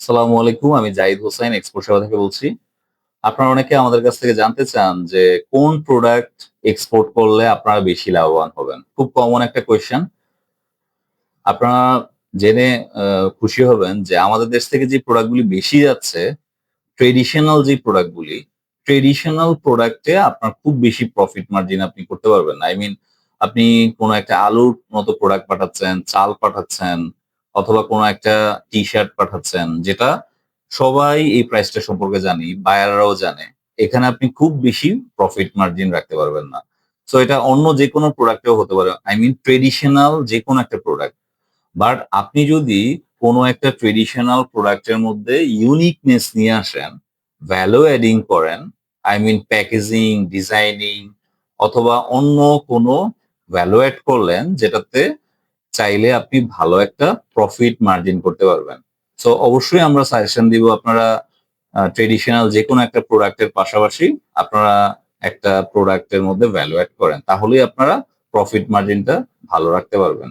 সালামু আলাইকুম, আমি জাহিদ হোসেন এক্সপোর্ট সেবা থেকে বলছি। আপনারা অনেকে আমাদের কাছ থেকে জানতে চান যে কোন প্রোডাক্ট এক্সপোর্ট করলে আপনারা বেশি লাভবান হবেন? খুব কমন একটা কোয়েশ্চেন আপনারা জেনে খুশি হবেন যে আমাদের দেশ থেকে যে প্রোডাক্টগুলি বেশি যাচ্ছে ট্রেডিশনাল যে প্রোডাক্টগুলি ট্রেডিশনাল প্রোডাক্টে আপনার খুব বেশি প্রফিট মার্জিন আপনি করতে পারবেন আই মিন আপনি কোনো একটা আলুর মতো প্রোডাক্ট পাঠাচ্ছেন, চাল পাঠাচ্ছেন অথবা কোনো একটা টি শার্ট পাঠাচ্ছেন, যেটা সবাই এই প্রাইসটা সম্পর্কে জানি বায়াররাও জানে, এখানে আপনি খুব বেশি প্রফিট মার্জিন রাখতে পারবেন না। সো এটা অন্য যে কোনো প্রোডাক্টেও হতে পারে আই মিন ট্রেডিশনাল যে কোনো একটা প্রোডাক্ট বাট আপনি যদি কোনো একটা ট্রেডিশনাল প্রোডাক্টের মধ্যে ইউনিকনেস নিয়ে আসেন ভ্যালু অ্যাডিং করেন আই মিন প্যাকেজিং ডিজাইনিং অথবা অন্য কোনো ভ্যালু অ্যাড করলেন, যেটাতে চাইলে আপনি ভালো একটা প্রফিট মার্জিন করতে পারবেন। সো অবশ্যই আমরা সাজেশন দিব আপনারা ট্রেডিশনাল যে কোনো একটা প্রোডাক্টের পাশাপাশি আপনারা একটা প্রোডাক্টের মধ্যে ভ্যালু অ্যাড করেন। তাহলেই আপনারা প্রফিট মার্জিনটা ভালো রাখতে পারবেন।